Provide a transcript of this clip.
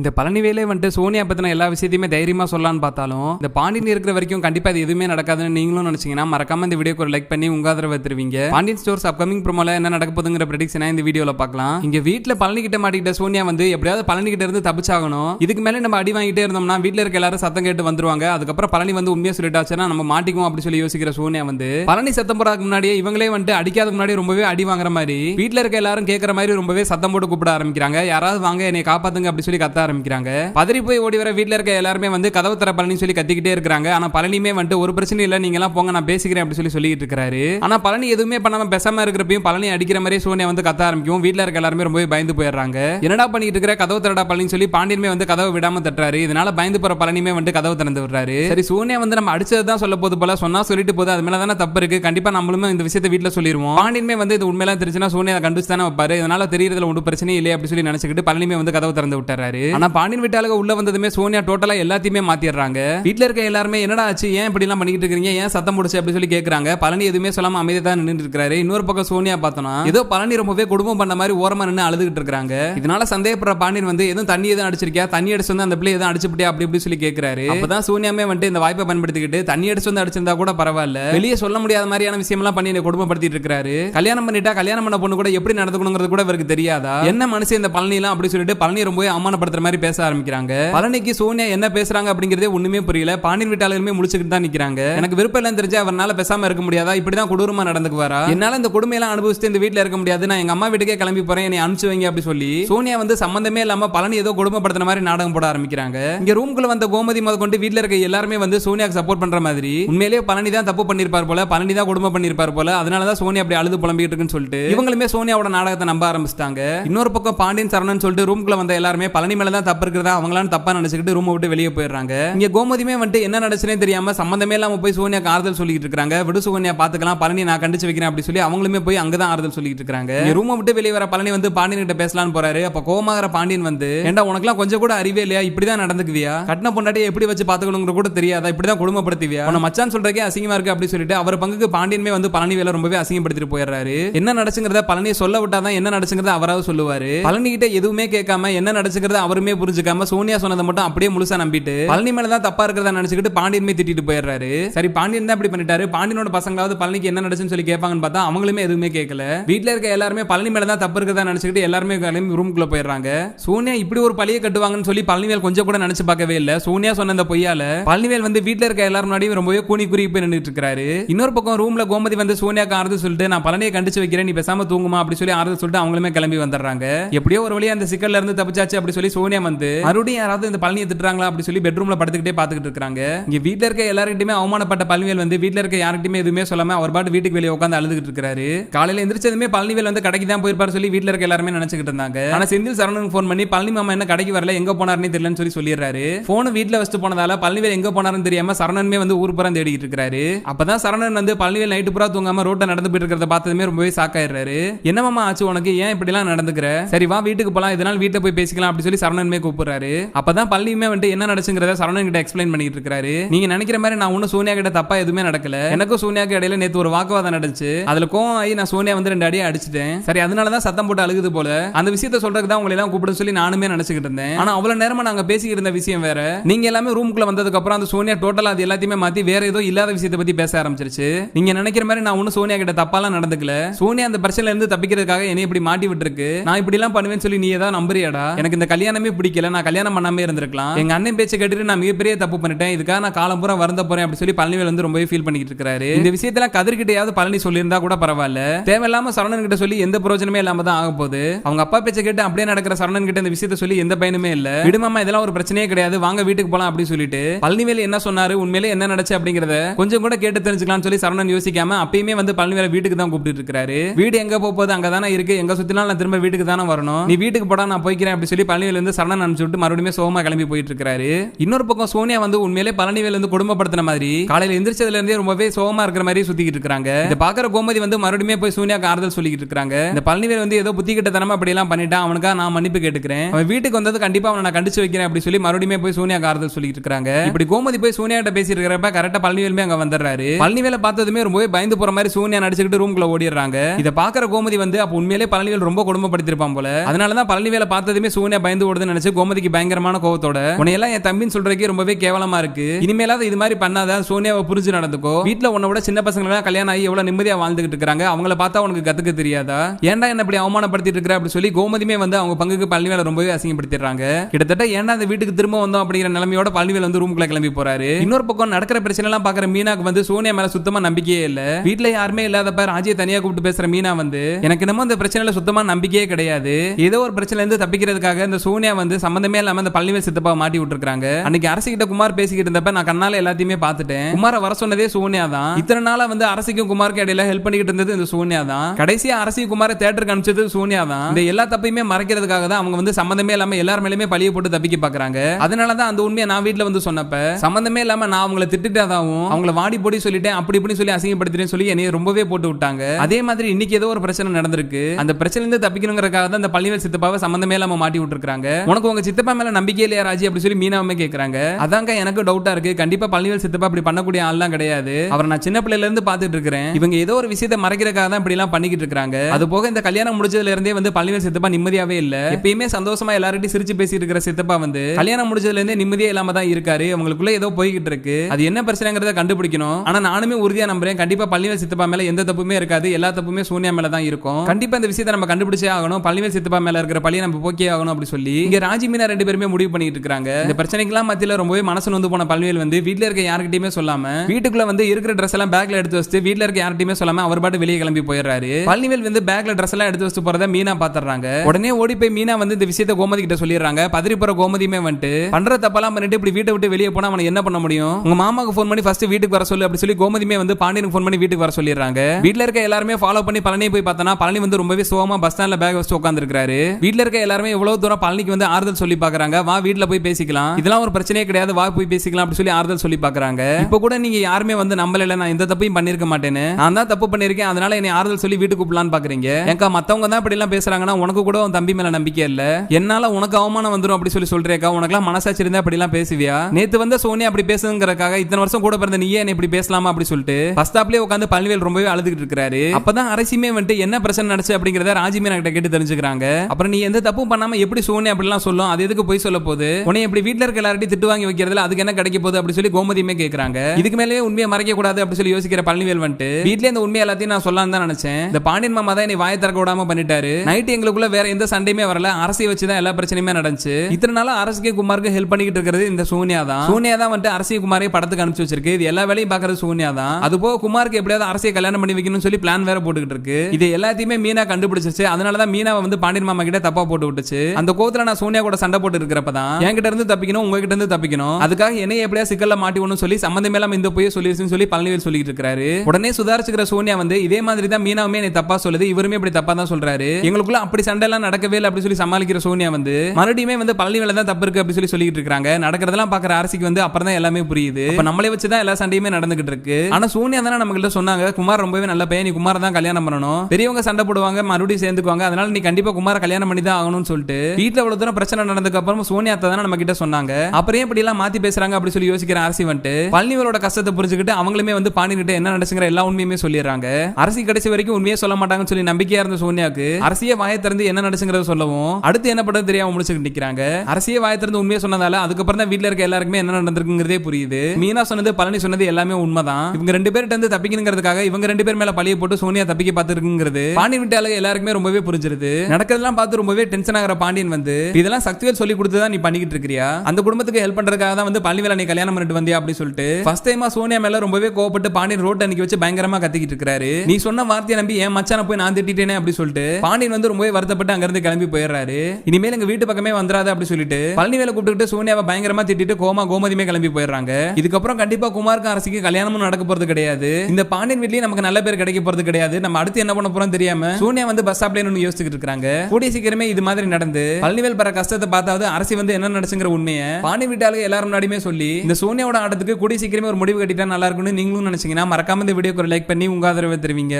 இந்த பழனிவேலே வந்துட்டு சோனியா பத்தின எல்லா விஷயத்தையுமே தைரியமா சொல்லலாம்னு பார்த்தாலும் இந்த பாண்டியன் இருக்கிற வரைக்கும் கண்டிப்பா அது எதுவுமே நடக்காதுன்னு நீங்களும் நினைச்சீங்கன்னா மறக்காம இந்த வீடியோக்கு ஒரு லைக் பண்ணி உங்க ஆதரவை தருவீங்க. பாண்டியன் ஸ்டோர்ஸ் அப்கமிங் ப்ரோமோல என்ன நடக்க போதுங்கிற ப்ரெடிக்ஷனை இந்த வீடியோல பார்க்கலாம். இங்க வீட்டில் பழனி கிட்ட மாட்டிக்கிட்ட சோனியா வந்து எப்படியாவது பழனி கிட்ட இருந்து தப்பிச்சாகணும். இதுக்கு மேலே நம்ம அடி வாங்கிட்டே இருந்தோம்னா வீட்டில் இருக்க எல்லாரும் சத்தம் கேட்டு வந்துருவாங்க. அதுக்கப்புறம் பழனி வந்து உண்மையா சொல்லிட்டாச்சுன்னா நம்ம மாட்டிக்குவோம் அப்படி சொல்லி யோசிக்கிற சோனியா வந்து பழனி சத்தம் போறதுக்கு முன்னாடியே இவங்களே வந்துட்டு அடிக்காத முன்னாடி ரொம்பவே அடி வாங்குற மாதிரி வீட்டில் இருக்க எல்லாரும் கேட்கற மாதிரி ரொம்பவே சத்தம் போட்டு கூப்பிட ஆரம்பிக்கிறாங்க. யாராவது வாங்க என்னை காப்பாத்துங்க அப்படி சொல்லி கத்த ஆரம்பிக்கிறாங்க. பதறி போய் ஓடி வர வீட்டில் இருக்க எல்லாருமே வந்து கதவு தர பழனி சொல்லி கத்திக்கிட்டே இருக்காங்க ஆனா பழனியுமே வந்துட்டு ஒரு பிரச்சனை இல்ல நீங்க எல்லாம் போங்க நான் பேசிக்கிறேன் அப்படி சொல்லி சொல்லிட்டு இருக்காரு ஆனா பழனி எதுவுமே பண்ணாம பேசாம இருக்கிறப்பையும் பழனி அடிக்கிற மாதிரி சோனியா வந்து கத்த ஆரம்பிக்கும். வீட்டில் இருக்க எல்லாருமே ரொம்ப பயந்து போயிடுறாங்க. என்னடா பண்ணிட்டு இருக்கிற? கதவு தரடா பழனி சொல்லி பாண்டியனுமே வந்து கதவை விடாம தட்டுறாரு. இதனால பயந்து போற பழனியுமே வந்து கதவு திறந்து விடுறாரு. சரி சோனியா வந்து நம்ம அடிச்சது தான் சொல்ல போது போல. சொன்னா சொல்லிட்டு போது அது மேல தானே தப்பு இருக்கு. கண்டிப்பா நம்மளுமே இந்த விஷயத்தை வீட்டில் சொல்லிடுவோம் பாண்டியனுமே வந்து இது உண்மையெல்லாம் தெரிஞ்சுன்னா சோனியா கண்டுச்சு தானே வைப்பாரு. இதனால தெரியறதுல ஒன்றும் பிரச்சனையே இல்லை அப்படி சொல்லி நினைச்சுக்கிட்டு பழனியுமே வந்து கதவு திறந்து விட்டுறாரு. ஆனா பாண்டியன் வீட்டாளுங்க உள்ள வந்ததுமே சோனியா டோட்டலா எல்லாத்தையுமே மாத்திடுறாங்க. வீட்டுல இருக்க எல்லாருமே என்னடா ஆச்சு? ஏன் இப்படி எல்லாம் பண்ணிட்டு இருக்கீங்க ஏன் சத்தம் முடிச்சு அப்படி சொல்லி கேக்குறாங்க. பழனி எதுவுமே சொல்லாம அமைதியா தான் நின்று இருக்காரு. இன்னொரு பக்கம் சோனியா பார்த்தோம்னா ஏதோ பழனி ரொம்பவே குடும்பம் பண்ண மாதிரி ஓரமா நின்று அழுதுகிட்டு இருக்காங்க இதனால சந்தேகப்படுற பாண்டியன் வந்து எதுவும் தண்ணி எதுவும் அடிச்சிருக்கியா? தண்ணி அடிச்சு வந்து அந்த பிள்ளை எதுவும் அடிச்சுப்பிட்டியா? அப்படி இப்படி சொல்லி கேக்குறாரு. அப்பதான் சோனியாமே வந்துட்டு இந்த வாய்ப்பை பயன்படுத்திக்கிட்டு தண்ணி அடிச்சு வந்து அடிச்சிருந்தா கூட பரவாயில்ல. வெளியே சொல்ல முடியாத மாதிரியான விஷயம் எல்லாம் பண்ணி குடும்பப்படுத்திட்டு இருக்காரு கல்யாணம் பண்ணிட்டா கல்யாணம் பண்ண பொண்ணு கூட எப்படி நடந்துக்கணுங்கிறது கூட இவருக்கு தெரியாதா? என்ன மனுஷன் இந்த பழனி எல்லாம் அப்படி சொல்லிட்டு பழனி ரொம்பவே அவமானப்படுத்துற மாதிரி பேச ஆரம்பிக்கிறாங்க. பழனிக்கு சோனியா என்ன பேசுறாங்க அப்படிங்கறதே ஒண்ணுமே புரியல. பாண்டியன் வீட்டாளருமே முடிச்சுக்கிட்டு தான் நிக்கிறாங்க. எனக்கு விருப்பம் இல்லைன்னு தெரிஞ்சு அவரால் பேசாம இருக்க முடியாதா? இப்படிதான் கொடூரமா நடந்துக்குவாரா? என்னால இந்த கொடுமையெல்லாம் அனுபவிச்சுட்டு இந்த வீட்டுல இருக்க முடியாது. நான் எங்க அம்மா வீட்டுக்கே கிளம்பி போறேன். என்னை அனுப்பிச்சு வைங்க அப்படி சொல்லி சோனியா வந்து சம்பந்தமே இல்லாம பழனி ஏதோ கொடுமைப்படுத்துற மாதிரி நாடகம் போட ஆரம்பிக்கிறாங்க. இங்க ரூம்குள்ள வந்த கோமதி முத கொண்டு வீட்டுல இருக்க எல்லாருமே வந்து சோனியாக்கு சப்போர்ட் பண்ற மாதிரி. உண்மையிலேயே பழனி தான் தப்பு பண்ணிருப்பார் போல. பழனி தான் கொடுமை பண்ணிருப்பார் போல. அதனால தான் சோனியா அப்படி அழுது புலம்பிக்கிட்டு இருக்குன்னு சொல்லிட்டு இவங்களுமே சோனியாவோட நாடகத்தை நம்ப ஆரம்பிச்சிட்டாங்க. இன்னொரு பக்கம் பாண்டியன் சரணன் சொல்லிட்டு ரூம்குள்ள வந்த எல்லாருமே பழனி மேல தான் தப்பு இருக்கிறதா அவங்களாம் தப்பா நினைச்சுக்கிட்டு ரூம் விட்டு வெளியே போயிடுறாங்க. இங்க கோமதியுமே வந்துட்டு என்ன நடச்சுனே தெரியாம சம்பந்தமே இல்லாம போய் சோனியாக்கு ஆறுதல் சொல்லிட்டு இருக்காங்க. விடு சோனியா பாத்துக்கலாம். பழனி நான் கண்டிச்சு வைக்கிறேன் அப்படி சொல்லி அவங்களுமே போய் அங்கதான் ஆறுதல் சொல்லிட்டு இருக்காங்க. ரூமை விட்டு வெளியே வர பழனி வந்து பாண்டியன் கிட்ட பேசலாம்னு போறாரு. அப்ப கோமாகற பாண்டியன் வந்து ஏண்டா உனக்குலாம் கொஞ்சம் கூட அறிவே இல்லையா? இப்படிதான் நடந்துக்குவியா? கட்டின பொண்டாட்டி எப்படி வச்சு பாத்துக்கணுங்கிற கூட தெரியாதா? இப்படிதான் குடும்பப்படுத்துவியா உன மச்சான் சொல்றக்கே அசிங்கமா இருக்கு அப்படி சொல்லிட்டு அவர் பங்குக்கு பாண்டியனுமே வந்து பழனி வேலை ரொம்பவே அசிங்கப்படுத்திட்டு போயிடுறாரு. என்ன நடச்சுங்கிறத பழனியை சொல்ல விட்டாதான் என்ன நடச்சுங்கிறத அவராவது சொல்லுவாரு. பழனி கிட்ட எதுவுமே கேட்காம என்ன நடச்சுங்கிறத அவர் ஒருமே புரிஞ்சுக்காம சோனியா சொன்னதை மட்டும் அப்படியே முழுசா நம்பிட்டு பழனி மேல தான் தப்பா இருக்கிறதா நினைச்சுக்கிட்டு பாண்டியனுமே திட்டிட்டு போயிடுறாரு. சரி பாண்டியன் தான் இப்படி பண்ணிட்டாரு. பாண்டியனோட பசங்களாவது பழனிக்கு என்ன நடச்சுன்னு சொல்லி கேட்பாங்கன்னு பார்த்தா அவங்களுமே எதுவுமே கேட்கல. வீட்டுல இருக்க எல்லாருமே பழனி மேல தான் தப்பு இருக்கிறதா நினைச்சுக்கிட்டு எல்லாருமே கிளம்பி ரூம்குள்ள போயிடுறாங்க. சோனியா இப்படி ஒரு பழிய கட்டுவாங்கன்னு சொல்லி பழனிவேல் கொஞ்சம் கூட நினைச்சு பார்க்கவே இல்ல. சோனியா சொன்ன அந்த பொய்யால பழனிவேல் வந்து வீட்டுல இருக்க எல்லாரும் முன்னாடியும் ரொம்பவே கூனி குறி போய் நின்றுட்டு இருக்காரு இன்னொரு பக்கம் ரூம்ல கோமதி வந்து சோனியாக்கு ஆறுதல் சொல்லிட்டு நான் பழனியை கண்டிச்சு வைக்கிறேன் நீ பேசாம தூங்குமா அப்படி சொல்லி ஆறுதல் சொல்லிட்டு அவங்களுமே கிளம்பி வந்துடுறாங்க. எப்படியோ ஒரு வழியா அந்த சிக்கல்ல இருந்து தப்பிச்சாச்சு அப்படி சொல்லி சோனியா வந்து மறுபடியும் யாராவது இந்த பழனியை திட்டுறாங்களா அப்படி சொல்லி பெட்ரூம்ல படுத்துக்கிட்டே பாத்துக்கிட்டு இருக்காங்க. இங்க வீட்டுல இருக்க எல்லார்கிட்டயுமே அவமானப்பட்ட பழனிவேல் வந்து வீட்டுல இருக்க யார்கிட்டயுமே எதுவுமே சொல்லாம அவர் பாட்டு வீட்டுக்கு வெளியே உட்காந்து அழுதுகிட்டு இருக்காரு. காலையில எந்திரிச்சதுமே பழனிவேல் வந்து கடைக்கு தான் போயிருப்பாரு சொல்லி வீட்டுல இருக்க எல்லாருமே நினைச்சுக்கிட்டு இருந்தாங்க. ஆனா செந்தில் சரவணனுக்கு போன் பண்ணி பழனி மாமா என்ன கடைக்கு வரல? எங்க போனாருன்னு தெரியலன்னு சொல்லி சொல்லிடுறாரு. போன் வீட்டுல வச்சுட்டு போனதால பழனிவேல் எங்க போனாருன்னு தெரியாம சரணனுமே வந்து ஊர் புறம் தேடிட்டு இருக்காரு. அப்பதான் சரணன் வந்து பழனிவேல் நைட்டு புறா தூங்காம ரோட்ல நடந்து போயிட்டு இருக்கிறத பார்த்ததுமே ரொம்பவே சாக்காயிடுறாரு என்ன மாமா ஆச்சு உனக்கு? ஏன் இப்படி எல்லாம் நடந்துக்கிற? சரி வா வீட்டுக்கு போலாம். இதனால் வீட்டை போய் பேசிக்கலாம் அப்படி சொல்லி சரவணனுமே கூப்பிடுறாரு. அப்பதான் பள்ளியுமே வந்துட்டு என்ன நடச்சுங்கிறத சரவணன் கிட்ட எக்ஸ்பிளைன் பண்ணிட்டு இருக்காரு. நீங்க நினைக்கிற மாதிரி நான் ஒன்னும் சோனியா கிட்ட தப்பா எதுவுமே நடக்கல. எனக்கும் சோனியாக்கு இடையில நேத்து ஒரு வாக்குவாதம் நடந்துச்சு. அதுல கோவம் ஆகி நான் சோனியா வந்து ரெண்டு அடியை அடிச்சிட்டேன். சரி அதனாலதான் சத்தம் போட்டு அழுகுது போல. அந்த விஷயத்த சொல்றதுக்கு தான் உங்களை எல்லாம் கூப்பிட சொல்லி நானுமே நினைச்சுக்கிட்டு இருந்தேன். ஆனா அவ்வளவு நேரமா நாங்க பேசிக்கிட்டு இருந்த விஷயம் வேற. நீங்க எல்லாமே ரூமுக்குள்ள வந்ததுக்கு அப்புறம் அந்த சோனியா டோட்டலா அது எல்லாத்தையுமே மாத்தி வேற ஏதோ இல்லாத விஷயத்தை பத்தி பேச ஆரம்பிச்சிருச்சு. நீங்க நினைக்கிற மாதிரி நான் ஒன்னும் சோனியா கிட்ட தப்பாலாம் நடந்துக்கல. சோனியா அந்த பிரச்சனையில இருந்து தப்பிக்கிறதுக்காக என்னை இப்படி மாட்டி விட்டுருக்கு. நான் இப்படி எல்லாம் பண்ணுவேன்னு சொல்லி நீ ஏதாவது நம்புறியாடா? எனக்கு இந்த கல்யாணமே பிடிக்கல. நான் கல்யாணம் பண்ணாமே இருந்திருக்கலாம். எங்க அண்ணன் பேச்சை கேட்டுட்டு நான் மிகப்பெரிய தப்பு பண்ணிட்டேன். இதுக்காக நான் காலம் பூரா வருந்த போறேன் அப்படி சொல்லி பழனிவேல் வந்து ரொம்பவே ஃபீல் பண்ணிட்டு இருக்காரு. இந்த விஷயத்துல கதிர்கிட்டயாவது பழனி சொல்லியிருந்தா கூட பரவாயில்ல. தேவையில்லாம சரணன் கிட்ட சொல்லி எந்த பிரயோஜனமே இல்லாம தான் ஆக போகுது. அவங்க அப்பா பேச்சை கேட்டு அப்படியே நடக்கிற சரணன் கிட்ட இந்த விஷயத்த சொல்லி எந்த பயனுமே இல்ல. விடுமாமா இதெல்லாம் ஒரு பிரச்சனையே கிடையாது. வாங்க வீட்டுக்கு போலாம் அப்படின்னு சொல்லிட்டு. பழனிவேல் என்ன சொன்னாரு? உண்மையிலே என்ன நடச்சு அப்படிங்கறத கொஞ்சம் கூட கேட்டு தெரிஞ்சுக்கலாம்னு சொல்லி சரணன் யோசிக்காம அப்பயுமே வந்து பழனிவேல வீட்டுக்கு தான் கூப்பிட்டு இருக்காரு. வீடு எங்க போக போகுது? அங்க தானே இருக்கு. எங்க சுத்தினாலும் நான் திரும்ப வீட்டுக்கு தானே வரணும். நீ வீட்டுக்கு போடா நான் போய்க்கிறேன் அப்படி சொல்லி பழனிவேல் வந்து சரணன் அனுப்பிச்சு விட்டு மறுபடியும் சோகமா கிளம்பி போயிட்டு இருக்காரு இன்னொரு பக்கம் சோனியா வந்து உண்மையிலே பழனிவேல் வந்து குடும்பப்படுத்தின மாதிரி காலையில எந்திரிச்சதுல இருந்தே ரொம்பவே சோகமா இருக்கிற மாதிரி சுத்திக்கிட்டு இருக்காங்க இதை பாக்குற கோமதி வந்து மறுபடியும் போய் சோனியாக்கு ஆறுதல் சொல்லிக்கிட்டு இருக்காங்க இந்த பழனிவேல் வந்து ஏதோ புத்தி கிட்டத்தனமா அப்படி எல்லாம் பண்ணிட்டான் அவனுக்கா நான் மன்னிப்பு கேட்டுக்கிறேன். அவன் வீட்டுக்கு வந்தது கண்டிப்பா அவனை நான் கண்டிச்சு வைக்கிறேன் அப்படி சொல்லி மறுபடியும் போய் சோனியா ஆறுதல் சொல்லிட்டு இருக்காங்க இப்படி கோமதி போய் சோனியா கிட்ட பேசிட்டு இருக்கிறப்ப கரெக்டா பழனிவேலுமே அங்க வந்துடுறாரு. பழனிவேலை பார்த்ததுமே ரொம்பவே பயந்து போற மாதிரி சோனியா நடிச்சுக்கிட்டு ரூம்குள்ள ஓடிடுறாங்க. இதை பாக்குற கோமதி வந்து அப்ப உண்மையிலே பழனிவேல் ரொம்ப குடும்பப்படுத்திருப்பான் போல. அதனால தான் பழனிவேலை பார்த்ததுமே சோனியா பயந்து ஓடுது முடியாதுன்னு நினைச்சு கோமதிக்கு பயங்கரமான கோவத்தோட உன்னையெல்லாம் என் தம்பின்னு சொல்றதுக்கே ரொம்பவே கேவலமா இருக்கு. இனிமேலாவது இது மாதிரி பண்ணாத சோனியாவை புரிஞ்சு நடந்துக்கோ. வீட்டுல உன்னை விட சின்ன பசங்க எல்லாம் கல்யாணம் ஆகி எவ்வளவு நிம்மதியா வாழ்ந்துகிட்டு இருக்காங்க. அவங்கள பார்த்தா உனக்கு கத்துக்க தெரியாதா? ஏன்டா என்ன இப்படி அவமானப்படுத்திட்டு இருக்கிற? அப்படி சொல்லி கோமதியுமே வந்து அவங்க பங்குக்கு பழனிவேல ரொம்பவே அசிங்கப்படுத்திடுறாங்க. கிட்டத்தட்ட ஏன்டா அந்த வீட்டுக்கு திரும்ப வந்தோம் அப்படிங்கிற நிலைமையோட பழனிவேல் வந்து ரூமுக்குள்ள கிளம்பி போறாரு. இன்னொரு பக்கம் நடக்கிற பிரச்சனை எல்லாம் பாக்குற மீனாக்கு வந்து சோனியா மேல சுத்தமா நம்பிக்கையே இல்ல. வீட்டுல யாருமே இல்லாதப்ப ராஜியை தனியா கூப்பிட்டு பேசுற மீனா வந்து எனக்கு என்னமோ அந்த பிரச்சனையில சுத்தமா நம்பிக்கையே கிடையாது. ஏதோ ஒரு பிரச்சனைல இருந்து தப்பிக்கிறதுக்காக இந்த சோனியா வந்து சம்பந்தமே இல்லாம அந்த பழனிவேல் சித்தப்பா மாட்டி விட்டுருக்காங்க அன்னைக்கு அரசு கிட்ட குமார் பேசிக்கிட்டு இருந்தப்ப நான் கண்ணால எல்லாத்தையுமே பார்த்துட்டேன். குமார வர சொன்னதே சோனியா தான். இத்தனை நாளா வந்து அரசுக்கும் குமாருக்கு இடையில ஹெல்ப் பண்ணிக்கிட்டு இருந்தது இந்த சோனியா தான். கடைசியா அரசியும் குமார தேட்டருக்கு அனுப்பிச்சது சோனியா தான். இந்த எல்லா தப்பையுமே மறைக்கிறதுக்காக தான் அவங்க வந்து சம்பந்தமே இல்லாம எல்லார் மேலயுமே பழிய போட்டு தப்பிக்க பாக்குறாங்க அதனால தான் அந்த உண்மையை நான் வீட்டுல வந்து சொன்னப்ப சம்பந்தமே இல்லாம நான் அவங்கள திட்டுட்டாதாவும் அவங்கள வாடி போடி சொல்லிட்டேன் அப்படி இப்படி சொல்லி அசிங்கப்படுத்திட்டேன்னு சொல்லி என்னைய ரொம்பவே போட்டு விட்டாங்க. அதே மாதிரி இன்னைக்கு ஏதோ ஒரு பிரச்சனை நடந்திருக்கு. அந்த பிரச்சனை இருந்து தப்பிக்கணுங்கிறதுக்காக தான் அந்த பழனிவேல் சித்தப்பாவை சம்பந்தமே இல்லாம மாட்டி விட்டுருக்காங்க உனக்கு உங்க சித்தப்பா மேல நம்பிக்கை இல்லையா ராஜி? அப்படி சொல்லி மீனாவுமே கேக்குறாங்க. அதாங்க எனக்கு டவுட்டா இருக்கு. கண்டிப்பா பழனிவேல் சித்தப்பா அப்படி பண்ணக்கூடிய ஆள்லாம் கிடையாது. அவரை நான் சின்ன பிள்ளையில இருந்து பாத்துட்டு இருக்கிறேன். இவங்க ஏதோ ஒரு விஷயத்தை மறைக்கிறக்காக தான் இப்படி எல்லாம் பண்ணிக்கிட்டு இருக்காங்க அது போக இந்த கல்யாணம் முடிஞ்சதுல இருந்தே வந்து பழனிவேல் சித்தப்பா நிம்மதியாவே இல்ல. எப்பயுமே சந்தோஷமா எல்லார்கிட்டயும் சிரிச்சு பேசிட்டு இருக்கிற சித்தப்பா வந்து கல்யாணம் முடிஞ்சதுல இருந்தே நிம்மதியே இல்லாம தான் இருக்காரு. அவங்களுக்குள்ள ஏதோ போய்கிட்டு இருக்கு. அது என்ன பிரச்சனைங்கிறத கண்டுபிடிக்கணும். ஆனா நானுமே உறுதியா நம்புறேன். கண்டிப்பா பழனிவேல் சித்தப்பா மேல எந்த தப்புமே இருக்காது. எல்லா தப்புமே சூன்யா மேல தான் இருக்கும். கண்டிப்பா இந்த விஷயத்தை நம்ம கண்டுபிடிச்சே ஆகணும். பழனிவேல் சித்தப்பா மேல இருக்கிற பழியை நம்ம போக்கே ஆகணும் அப்படி சொல்லி இங்க ராஜி மீனா ரெண்டு பேருமே முடிவு பண்ணிட்டு இருக்காங்க இந்த பிரச்சனைக்கெல்லாம் மத்தியில ரொம்பவே மனசு வந்து போன பல்வேல் வந்து வீட்ல இருக்க யார்கிட்டயுமே சொல்லாம வீட்டுக்குள்ள வந்து இருக்கிற ட்ரெஸ் எல்லாம் பேக்ல எடுத்து வச்சுட்டு வீட்ல இருக்க யார்கிட்டயுமே சொல்லாம அவர் பாட்டு வெளியே கிளம்பி போயிடுறாரு. பழனிவேல் வந்து பேக்ல ட்ரெஸ் எல்லாம் எடுத்து வச்சு போறத மீனா பாத்துறாங்க. உடனே ஓடி போய் மீனா வந்து இந்த விஷயத்த கோமதி கிட்ட சொல்லிடுறாங்க. பதறி போற கோமதியுமே வந்துட்டு பண்ற தப்பெல்லாம் பண்ணிட்டு இப்படி வீட்டை விட்டு வெளியே போனா அவனை என்ன பண்ண முடியும்? உங்க மாமாக்கு ஃபோன் பண்ணி ஃபர்ஸ்ட் வீட்டுக்கு வர சொல்லு அப்படி சொல்லி கோமதியுமே வந்து பாண்டியனுக்கு ஃபோன் பண்ணி வீட்டுக்கு வர சொல்லிடுறாங்க. வீட்டுல இருக்க எல்லாருமே ஃபாலோ பண்ணி பழனி போய் பார்த்தனா பழனி வந்து ரொம்பவே சோகமா பஸ் ஸ்டாண்ட்ல பேக் வச்சு உட்காந்துருக்காரு வீட்டுல இருக்க எல்லாருமே எவ்வளவு தூரம் பழனிக்கு வந்து ஆறுதல் சொல்லி பாக்குறாங்க. வா வீட்ல போய் பேசிக்கலாம். இதெல்லாம் ஒரு பிரச்சனையே கிடையாது. வா போய் பேசிக்கலாம் அப்படி சொல்லி ஆறுதல் சொல்லி பாக்குறாங்க. இப்ப கூட நீங்க யாருமே வந்து நம்பல நான் எந்த தப்பையும் பண்ணிருக்க மாட்டேன்னு. நான் தான் தப்பு பண்ணிருக்கேன். அதனால என்னை ஆறுதல் சொல்லி வீட்டுக்கு கூப்பிடலான்னு பாக்குறீங்க. ஏக்கா மத்தவங்க தான் இப்படி எல்லாம் பேசுறாங்கன்னா உனக்கு கூட உன் தம்பி மேல நம்பிக்கை இல்ல. என்னால உனக்கு அவமானம் வந்துடும் அப்படி சொல்லி சொல்றேக்கா. உனக்குலாம் மனசாட்சி இருந்தா அப்படி எல்லாம் பேசுவியா? நேத்து வந்து சோனியா அப்படி பேசுங்கிறக்காக இத்தனை வருஷம் கூட பிறந்த நீயே என்ன இப்படி பேசலாமா அப்படி சொல்லிட்டு ஃபர்ஸ்ட் ஸ்டாப்லயே உட்காந்து பழனிவேல் ரொம்பவே அழுதுகிட்டு இருக்காரு அப்பதான் அரசியுமே வந்துட்டு என்ன பிரச்சனை நடச்சு அப்படிங்கறத ராஜிமே மீனா கிட்ட கேட்டு தெரிஞ்சுக்கிறாங்க. அப்புறம் நீ எந்த தப்பும் பண்ணாம எப்படி சோனியா அப்படிலாம் சொல்லும். அது எதுக்கு போய் சொல்ல போகுது? உன்னை எப்படி வீட்ல இருக்க எல்லார்ட்டையும் திட்டு வாங்கி வைக்கிறதுல அதுக்கு என்ன கிடைக்க போகுது அப்படி சொல்லி கோமதியுமே கேக்குறாங்க. இதுக்கு மேலேயே உண்மையை மறைக்க கூடாது அப்படி சொல்லி யோசிக்கிற பழனிவேல் வந்துட்டு வீட்டிலே இந்த உண்மை எல்லாத்தையும் நான் சொல்லலாம் தான் நினைச்சேன். இந்த பாண்டியன் மாமா தான் என்னை வாயை திறக்க விடாம பண்ணிட்டாரு. நைட்டு எங்களுக்குள்ள வேற எந்த சண்டையுமே வரல. அரசியை வச்சு தான் எல்லா பிரச்சனையுமே நடந்துச்சு. இத்தனை நாளா அரசுக்கே குமாருக்கு ஹெல்ப் பண்ணிக்கிட்டு இருக்கிறது இந்த சோனியா தான். சோனியா தான் வந்துட்டு அரசியை குமாரை படத்துக்கு அனுப்பிச்சு வச்சிருக்கு. இது எல்லா வேலையும் பாக்குறது சோனியா தான். அது போக குமாருக்கு எப்படியாவது அரசியை கல்யாணம் பண்ணி வைக்கணும்னு சொல்லி பிளான் வேற போட்டுக்கிட்டு இருக்கு. இது எல்லாத்தையுமே மீனா கண்டுபிடிச்சிச்சு அதனால தான் மீனாவை வந்து பாண்டியன் மாமா கிட்ட தப்பா போட்டு விட்டுச்சு. அந்த கோவத்துல நான் சோனியா கூட சண்டை போட்டு இருக்கிறப்ப தான் என்கிட்ட இருந்து தப்பிக்கணும் உங்ககிட்ட இருந்து தப்பிக்கணும். அதுக்காக என்னைய எப்படியா சிக்கல்ல மாட்டி ஒன்னு சொல்லி சம்பந்தமே இல்லாம இந்த போய் சொல்லிருச்சுன்னு சொல்லி பழனிவேல் சொல்லிட்டு இருக்காரு. உடனே சுதாரிச்சுக்கிற சோனியா வந்து இதே மாதிரி தான் மீனாவுமே என்னை தப்பா சொல்லுது இவருமே இப்படி தப்பா தான் சொல்றாரு. எங்களுக்குள்ள அப்படி சண்டை எல்லாம் நடக்கவே இல்லை அப்படி சொல்லி சமாளிக்கிற சோனியா வந்து மறுபடியுமே வந்து பழனிவேல தான் தப்பு இருக்கு அப்படி சொல்லி சொல்லிட்டு இருக்காங்க. நடக்கிறதெல்லாம் பாக்குற அரசிக்கு வந்து அப்புறம் தான் எல்லாமே புரியுது. நம்மளே வச்சு தான் எல்லா சண்டையுமே நடந்துகிட்டு இருக்கு. ஆனா சோனியா தானே நம்ம கிட்ட சொன்னாங்க குமார் ரொம்பவே நல்ல பையன் நீ குமார் தான் கல்யாணம் பண்ணணும். பெரியவங்க சண்டை போடுவாங்க மறுபடியும் சேர்ந்துக்குவாங்க. அதனால நீ கண்டிப்பா குமார கல்யாணம் பண்ணி தான் ஆகணும்னு சொல்லிட்டு வீட்டுல அவ்வளவு தூரம் பிரச்சனை நடந்ததுக்கு அப்புறம் சோனியா தானே நம்ம கிட்ட சொன்னாங்க. அப்புறம் இப்படி எல்லாம் மாத்தி பேசுறாங்க அப்படி சொல்லி யோசிக்கிற அரசி வந்துட்டு பழனிவரோட கஷ்டத்தை புரிஞ்சுக்கிட்டு அவங்களுமே வந்து பாண்டிகிட்ட என்ன நடச்சுங்கிற எல்லா உண்மையுமே சொல்லிடுறாங்க. அரசி கடைசி வரைக்கும் உண்மையே சொல்ல மாட்டாங்கன்னு சொல்லி நம்பிக்கையா இருந்த சோனியாக்கு அரசியே வாயை திறந்து என்ன நடச்சுங்கிறத சொல்லவும் அடுத்து என்ன பண்றது தெரியாம முடிச்சுட்டு நிக்கிறாங்க. அரசியே வாயை திறந்து உண்மையை சொன்னதால அதுக்கப்புறம் தான் வீட்டுல இருக்க எல்லாருக்குமே என்ன நடந்திருக்குங்கிறதே புரியுது. மீனா சொன்னது பழனி சொன்னது எல்லாமே உண்மைதான். இவங்க ரெண்டு பேர்கிட்ட இருந்து தப்பிக்கணுங்கிறதுக்காக இவங்க ரெண்டு பேர் மேல பழிய போட்டு சோனியா தப்பிக்க பார்த்துருக்குங்கிறது. பாண்டியன் வீட்டால எல்லாருக்குமே ரொம்பவே புரிஞ்சிருது. நடக்கிறதெல்லாம் பார்த்து ரொம்பவே டென்ஷன் ஆகிற பாண்டியன் வந்து இதெல்லாம் சக்திவேல் சொல்லி கொடுத்து தான் நீ பண்ணிக்கிட்டு இருக்கிறியா? அந்த குடும்பத்துக்கு ஹெல்ப் பண்றதுக்காக தான் வந்து பழனிவேல நீ கல்யாணம் பண்ணிட்டு வந்தியா அப்படின்னு சொல்லிட்டு ஃபர்ஸ்ட் டைமா சோனியா மேல ரொம்பவே கோவப்பட்டு பாண்டியன் ரோட் அன்னைக்கு வச்சு பயங்கரமா கத்திக்கிட்டு இருக்காரு நீ சொன்ன வார்த்தையை நம்பி என் மச்சான போய் நான் திட்டிட்டேனே அப்படின்னு சொல்லிட்டு பாண்டியன் வந்து ரொம்பவே வருத்தப்பட்டு அங்க இருந்து கிளம்பி போயிடுறாரு. இனிமேல் எங்க வீட்டு பக்கமே வந்துராது அப்படின்னு சொல்லிட்டு பழனிவேல கூப்பிட்டுக்கிட்டு சோனியாவை பயங்கரமா திட்டிட்டு கோமா கோமதியுமே கிளம்பி போயிடுறாங்க. இதுக்கப்புறம் கண்டிப்பா குமாருக்கு அரசிக்கு கல்யாணமும் நடக்க போறது கிடையாது. இந்த பாண்டியன் வீட்லயும் நமக்கு நல்ல பேர் கிடைக்க போறது கிடையாது. நம்ம அடுத்து என்ன பண்ண போறோம் தெரியாம சோனியா வந்து பஸ் ஸ்டாப்ல யோசிச்சுட்டு இருக்காங்க கூடிய சீக்கிரமே இது மாதிரி நடந்து பழனிவேல் பர கஷ்டத்தை பார்த்தாவது அரசி வந்து என்ன நடச்சுங்கிற உண்மையை பாண்டி வீட்டாளுக்கு எல்லாரும் முன்னாடியுமே சொல்லி இந்த சோனியாவோட ஆட்டத்துக்கு கூடிய சீக்கிரமே ஒரு முடிவு கட்டிட்டா நல்லா இருக்கும்னு நீங்களும் நினைச்சீங்கன்னா மறக்காம இந்த வீடியோக்கு ஒரு லைக் பண்ணி உங்க ஆதரவை தருவீங்க.